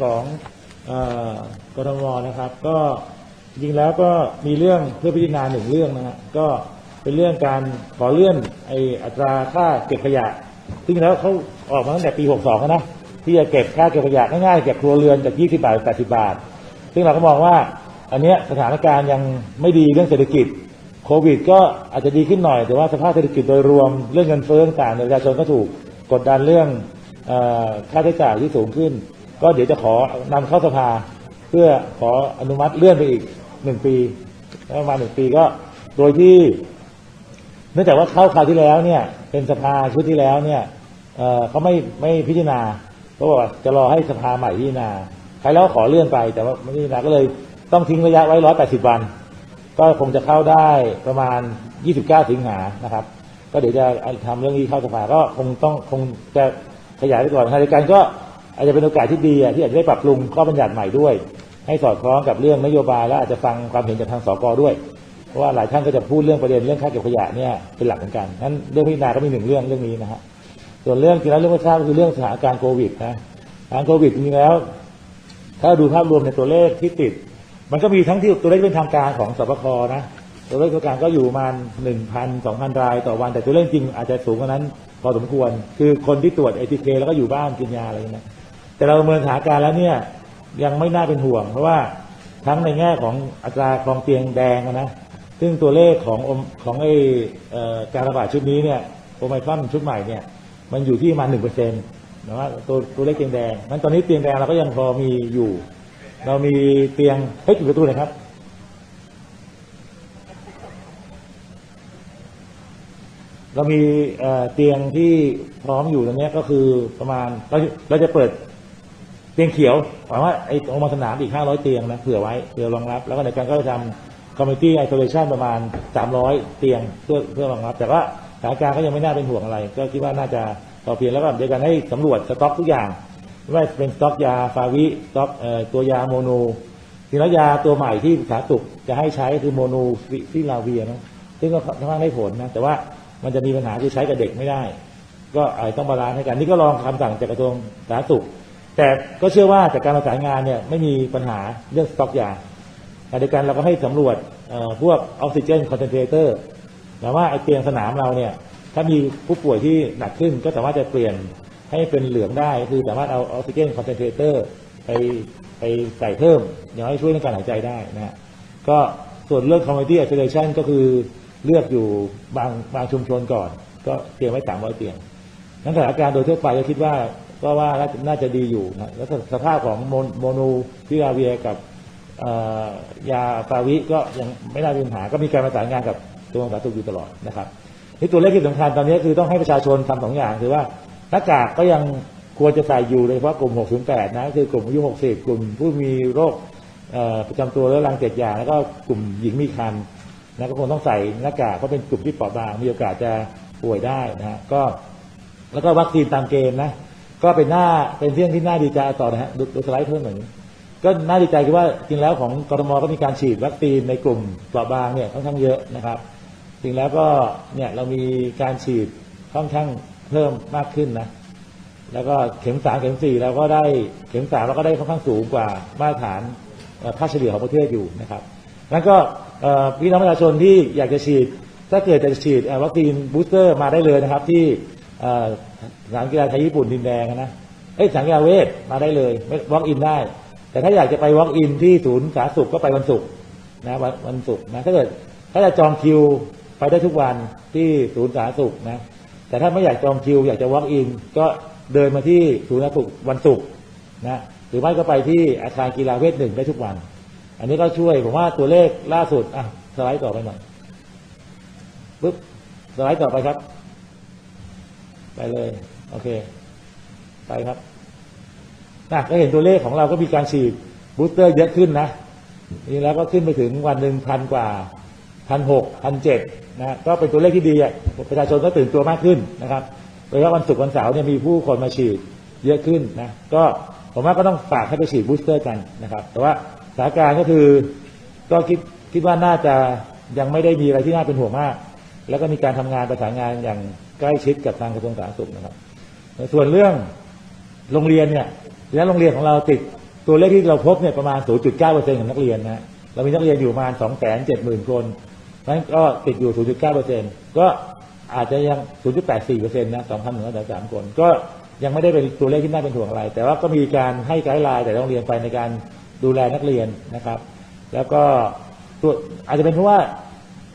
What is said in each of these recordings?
ของอกทมนะครับ ก็จริงแล้วก็มีเรื่องเพื่อพิจารณาหนึ่งเรื่องนะฮะก็เป็นเรื่องการขอเลื่อนไออัตราค่าเก็บขยะ ซึ่งแล้วเขาออกมาตั้งแต่ปี 62นะที่จะเก็บค่าเก็บขยะง่ายๆเก็บครัวเรือนจาก 20 บาทเป็น80 บาท ซึ่งเราก็มองว่าอันเนี้ยสถานการณ์ยังไม่ดีเรื่องเศรษฐกิจโควิด ก็อาจจะดีขึ้นหน่อย แต่ว่าสภาพเศรษฐกิจโดยรวมเรื่องเงินเฟ้อต่างๆประชาชนก็ถูกกดดันเรื่องค่าใช้จ่ายที่สูงขึ้น ก็เดี๋ยวจะขอนำเข้าสภา เพื่อขออนุมัติเลื่อนไปอีกหนึ่งปีประมาณหนึ่งปีก็โดยที่ เนื่องจากว่าเข้าคราวที่แล้วเนี่ย เป็นสภาชุดที่แล้วเนี่ยเเขาไม่ไม่พิจารณาเขาบอกว่าจะรอให้สภาใหม่พิจารณาใครแล้วขอเลื่อนไปแต่ว่าไม่พิจารณาก็เลยต้องทิ้งระยะไว้ร้อยแปดสิบวัน ก็คงจะเข้าได้ประมาณ29สิบเก้าถึงหานะครับ ก็เดี๋ยวจะทำเรื่องนี้เข้าสภาก็คงต้องคงจะขยายไปก่อนขณะเดียวกันก็ อาจจะเป็นโอกาสที่ดีที่อาจจะได้ปรับปรุงข้อบัญญัติใหม่ด้วย ให้สอดคล้องกับเรื่องนโยบายและอาจจะฟังความเห็นจากทางสกด้วยเพราะว่าหลายท่านก็จะพูดเรื่องประเด็นเรื่องค่าเก็บขยะเนี่ยเป็นหลักเหมือนกันนั้นเรื่องพิจารณาก็มีหนึ่งเรื่องเรื่องนี้นะฮะส่วนเรื่องที่แล้วเรื่องที่ทราบก็คือเรื่องสถานการณ์โควิดนะสถานการณ์โควิดจริงแล้ว ถ้าดูภาพรวมในตัวเลขที่ติด มันก็มีทั้งที่ตัวเลขเป็นทางการของสบคนะตัวเลขทางการก็อยู่ประมาณหนึ่งพันสองพันรายต่อวันแต่ตัวเลขจริงอาจจะสูงกว่านั้นพอสมควร คือคนที่ตรวจเอทีเคแล้วก็อยู่บ้านกินยาอะไรอย่างเงี้ย แต่เราประเมินสถานการณ์แล้วเนี่ยยังไม่น่าเป็นห่วง เพราะว่าทั้งในแง่ของอัตราครองเตียงแดงนะซึ่งตัวเลขของของไออการระบาดชุดนี้เนี่ยโอไมครอนชุดใหม่เนี่ยมันอยู่ที่ประมาณหนึ่งเปอร์เซ็นต์นะว่าตัวตัวเลขเตียงแดงนั้นตอนนี้เตียงแดงเราก็ยังพอมีอยู่ เรามีเตียงเฮ้ยปิดประตูหน่อยครับเรามีเตียงที่พร้อมอยู่ตรงนี้ก็คือประมาณเราเราจะเปิด เตียงเขียวหมายว่าไอ้โรงพยาบาลสนามอีก 500 เตียงนะเผื่อไว้เผื่อรองรับ แล้วก็ในการก็จะทำ community isolation ประมาณ 300 เตียงเพื่อเพื่อรองรับ แต่ว่าสถานการณ์ก็ยังไม่น่าเป็นห่วงอะไร ก็คิดว่าน่าจะพอเพียงแล้วก็เดียวกันให้สำรวจสต็อกทุกอย่างไม่ว่าเป็นสต็อกยาฟาวิสต็อกเอ่อตัวยาโมโนทีแล้วยาตัวใหม่ที่สาสุขจะให้ใช้คือโมโนฟิลาเวียนะซึ่งก็ค่อนข้างได้ผลนะแต่ว่ามันจะมีปัญหาคือใช้กับเด็กไม่ได้ ก็อาจต้องบาลานซ์ให้กันนี่ก็ลองคำสั่งจากกระทรวงสาธารณสุข แต่ก็เชื่อว่าจากการประสานงานเนี่ยไม่มีปัญหาเรื่องสต็อกยาขณะเดียวกันเราก็ให้สำรวจพวกออกซิเจนคอนเซนเทรเตอร์แต่ว่าไอเตียงสนามเราเนี่ยถ้ามีผู้ป่วยที่หนักขึ้นก็สามารถจะเปลี่ยนให้เป็นเหลืองได้ คือสามารถเอาออกซิเจนคอนเซนเทรเตอร์ไปไปใส่เพิ่มอย่างให้ช่วยในการหายใจได้นะฮะก็ส่วนเรื่อง community isolation ก็คือเลือกอยู่บางบางชุมชนก่อน ก็เตรียมไว้สามร้อยเตียงนั้นสถานการณ์โดยทั่วไปก็คิดว่า ก็ว่าน่าจะดีอยู่นะแล้วสภาพของโมนโมนูพิราเวียกับยาฟาวิก็ยังไม่น่ามีปัญหาก็มีการประสานงานกับตัวสาธารณสุขอยู่ตลอดนะครับที่ตัวเลขที่สำคัญตอนนี้คือต้องให้ประชาชนทำสองอย่างคือว่าหน้ากากก็ยังควรจะใส่อยู่โดยเฉพาะกลุ่ม 608 นะคือกลุ่มอายุ 60 กลุ่มผู้มีโรคประจำตัวเรื้อรังเจ็ดอย่าง แล้วก็กลุ่มหญิงมีครรภ์นะก็คงต้องใส่หน้ากากเพราะเป็นกลุ่มที่เปราะบางมีโอกาสจะป่วยได้นะฮะก็แล้วก็วัคซีนตามเกณฑ์นะ ก็เป็นหน้าเป็นเรื่องที่น่าดีใจต่อนะฮะดูดูสไลด์เพิ่มหน่อยก็น่าดีใจคือว่าจริงแล้วของกรทมก็มีการฉีดวัคซีนในกลุ่มเปราะบางเนี่ยค่อนข้างเยอะนะครับ จริงแล้วก็เนี่ยเรามีการฉีดค่อนข้างเพิ่มมากขึ้นนะแล้วก็เข็มสามเข็มสี่เราก็ได้เข็มสามเราก็ได้ค่อนข้างสูงกว่ามาตรฐานเอ่อค่าเฉลี่ยของประเทศอยู่นะครับนั้นก็พี่น้องประชาชนที่อยากจะฉีด ถ้าเกิดจะฉีดเอ่อวัคซีนบูสเตอร์มาได้เลยนะครับที่ สนามกีฬาไทยญี่ปุ่นดินแดงนะเอ้ยสนามกีฬาเวทมาได้เลยไม่วอล์กอินได้ แต่ถ้าอยากจะไปวอล์กอินที่ศูนย์สาธารณสุขก็ไปวันศุกร์นะวันศุกร์นะถ้าเกิดถ้าจะจองคิวไปได้ทุกวันที่ศูนย์สาธารณสุขนะแต่ถ้าไม่อยากจองคิว อยากจะวอล์กอินก็เดินมาที่ศูนย์สาธารณสุขวันศุกร์นะหรือไม่ก็ไปที่อาคารกีฬาเวทหนึ่งได้ทุกวัน อันนี้ก็ช่วยผมว่าตัวเลขล่าสุดอะสไลด์ต่อไปหน่อยปุ๊บสไลด์ต่อไปครับ ไปเลย โอเค ไปครับนะก็เห็นตัวเลขของเราก็มีการฉีดบูสเตอร์เยอะขึ้นนะนี่แล้วก็ขึ้นไปถึงวันหนึ่งพันกว่าพันหกพันเจ็ดนะก็เป็นตัวเลขที่ดีประชาชนก็ตื่นตัวมากขึ้นนะครับโดยเฉพาะวันศุกร์วันเสาร์เนี่ยมีผู้คนมาฉีดเยอะขึ้นนะก็ผมว่าก็ต้องฝากให้ไปฉีดบูสเตอร์กันนะครับ แต่ว่าสถานการณ์ก็คือก็คิดคิดว่าน่าจะยังไม่ได้มีอะไรที่น่าเป็นห่วงมาก แล้วก็มีการทำงานประสานงานอย่างใกล้ชิดกับทางกระทรวงสาธารณสุขนะครับ ส่วนเรื่องโรงเรียนเนี่ยแล้วโรงเรียนของเราติดตัวเลขที่เราพบเนี่ยประมาณ 0.9%ของนักเรียนนะเรามีนักเรียนอยู่ประมาณ 270,000 คนนั้นก็ติดอยู่ 0.9%ก็อาจจะยัง 0.84%นะ2,133คน ก็ยังไม่ได้เป็นตัวเลขที่น่าเป็นห่วงอะไร แต่ว่าก็มีการให้ไกด์ไลน์แต่โรงเรียนไปในการดูแลนักเรียนนะครับ แล้วก็ตัวอาจจะเป็นเพราะว่า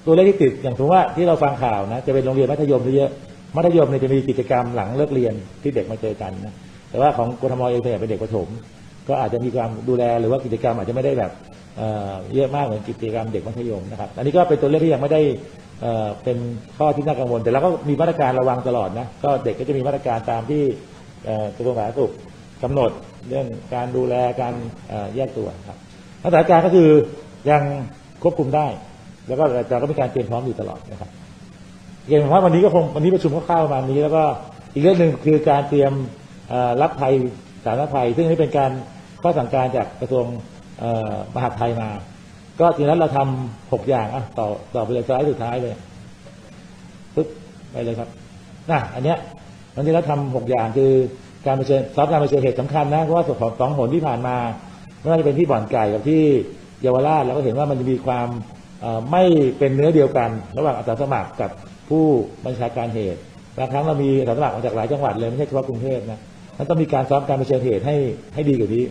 ตัวเลขที่ติดอย่างสมมติว่าที่เราฟังข่าวนะจะเป็นโรงเรียนมัธยมเยอะมัธยมเนี่ยจะมีกิจกรรมหลังเลิกเรียนที่เด็กมาเจอกันนะแต่ว่าของกทมเองเนี่เป็นเด็กประถม ก็อาจจะมีความดูแลหรือว่ากิจกรรมอาจจะไม่ได้แบบเยอะมากเหมือนกิจกรรมเด็กมัธยมนะครับ อันนี้ก็เป็นตัวเลขที่ยังไม่ได้เเป็นข้อที่น่ากังวล แต่เราก็มีมาตรการระวังตลอดนะก็เด็กก็จะมีมาตรการตามที่กระทรวงสาธารณสุขกำหนดเรื่องการดูแลการแยกตัวครับมาตรการณ์ก็คือยังควบคุมได้ แล้วก็เราก็มีการเตรียมพร้อมอยู่ตลอดนะครับอย่างว่าวันนี้ก็คงวันนี้ประชุมคร่าวๆประมาณนี้ แล้วก็อีกเรื่องหนึ่งคือการเตรียมรับภัยสารภัย ซึ่งนี่เป็นการข้อสั่งการจากกระทรวงมหาดไทยมา ก็ทีนั้เราทำหกอย่างอะต่อต่อไปเลยสไลด์สุดท้ายเลยปึ๊บไปเลยครับน่ะอันเนี้ยวันนี้เราทำหกอย่างคือการเผชิญซ้อมการเผชิญเหตุสำคัญนะเพราะว่าสองสองหนที่ผ่านมาไม่ว่าจะเป็นที่บ่อนไก่กับที่เยาวราชเราก็เห็นว่ามันจะมีความ ไม่เป็นเนื้อเดียวกัน ระหว่างอาสาสมัครกับผู้บัญชาการเหตุบางครั้งเรามีอาสาสมัครมาจากหลายจังหวัดเลยไม่ใช่เฉพาะกรุงเทพนะนั้นต้องมีการซ้อมการเผชิญเหตุให้ให้ดีกว่านี้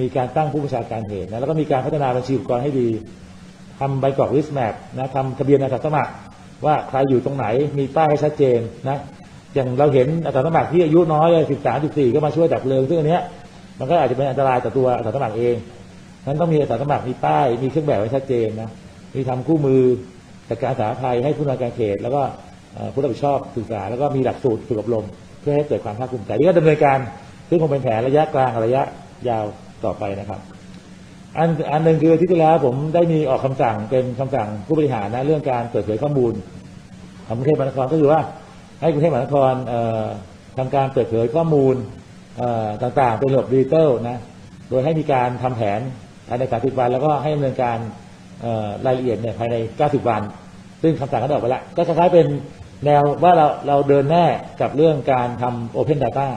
มีการตั้งผู้บัญชาการเหตุนะแล้วก็มีการพัฒนาบัญชีอุปกรณ์ให้ดีทำใบกรอกลิสต์แมปนะทำทะเบียนอาสาสมัคร ว่าใครอยู่ตรงไหนมีป้ายให้ชัดเจนนะอย่างเราเห็นอาสาสมัครที่อายุน้อยสิบสามสิบสี่ก็มาช่วยดับเพลิงซึ่งอันเนี้ยมันก็อาจจะเป็นอันตรายต่อตัวอาสาสมัครเองนั้นต้องมีอาสาสมัครมีป้ายมีเครื่องแบบไว้ชัดเจนนะ มีทำคู่มือจัดการสาธารณภัยให้ผู้นำการเขต แล้วก็ผู้รับผิดชอบศึกษาแล้วก็มีหลักสูตรฝึกอบรม เพื่อให้เกิดความภาคภูมิใจนี่ก็ดำเนินการซึ่งคงเป็นแผนระยะกลางระยะยาวต่อไปนะครับ อันอันหนึ่งคือที่ที่แล้วผมได้มีออกคำสั่งเป็นคำสั่งผู้บริหารนะเรื่องการเปิดเผยข้อมูลของกรุงเทพมหานครก็คือว่าให้กรุงเทพมหานครเอ่อทำการเปิดเผยข้อมูลต่างๆ เป็นระบบดิจิตอลนะโดยให้มีการทำแผนภายใน30วันแล้วก็ให้ดำเนินการ รายละเอียดเนี่ยภายใน 90 วัน ซึ่งคำสั่งก็ได้ออกไปแล้ว ก็คล้ายๆเป็นแนวว่าเราเราเดินแน่กับเรื่องการทำ Open Data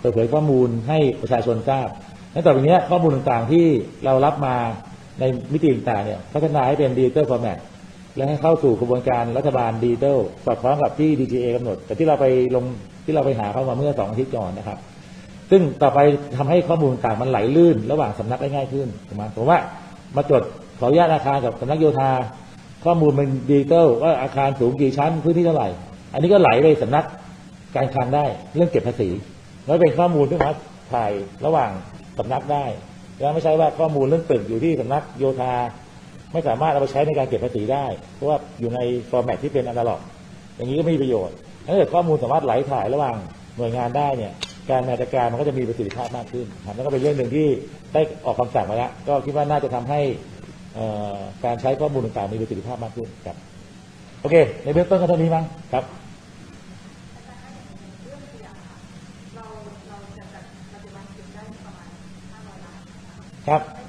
เปิดเผยข้อมูลให้ประชาชนทราบและต่อไปนี้ข้อมูลต่างๆที่เรารับมาในมิติต่างๆเนี่ยพัฒนาให้เป็นดิจิ t a ลฟอร์แมตและให้เข้าสู่กระบวนการรัฐบาลดิจิ t a ลสอดคล้องกับที่ DGA กำหนด แต่ที่เราไปลงที่เราไปหาเข้ามาเมื่อสองอาทิตย์ก่อนนะครับ ซึ่งต่อไปทำให้ข้อมูลต่างๆมันไหลลื่น ระหว่างสำนักได้ง่ายขึ้นถูกไหมผมว่ามาจด ขออนุญาตอาคารกับสำนักโยธา ข้อมูลเป็นดิจิลว่าอาคารสูงกี่ชั้นพื้นที่เท่าไหร่ อันนี้ก็ไหลไปสำนักการคลังได้เรื่องเก็บภาษีแล้วเป็นข้อมูลที่สามารถถ่ายระหว่างสำนักได้แล้วไม่ใช่ว่าข้อมูลเรื่องตึกอยู่ที่สำนักโยธา ไม่สามารถเอาไปใช้ในการเก็บภาษีได้ เพราะว่าอยู่ในฟอร์แมตที่เป็นอนาล็อก อย่างนี้ก็ไม่มีประโยชน์ถ้าเกิดข้อมูลสามารถไหลถ่ายระหว่างหน่วยงานได้เนี่ยการบริหารจัดการมันก็จะมีประสิทธิภาพมากขึ้นครับแล้วก็เป็นเรื่องหนึ่งที่ได้ออกคำสั่งมาแล้วก็คิดว่าน่าจะทำให้ การใช้ข้อมูลต่างๆมีประสิทธิภาพมากขึ้นครับโอเค ในเบื้องต้นก็เท่านี้มั้งครับครับ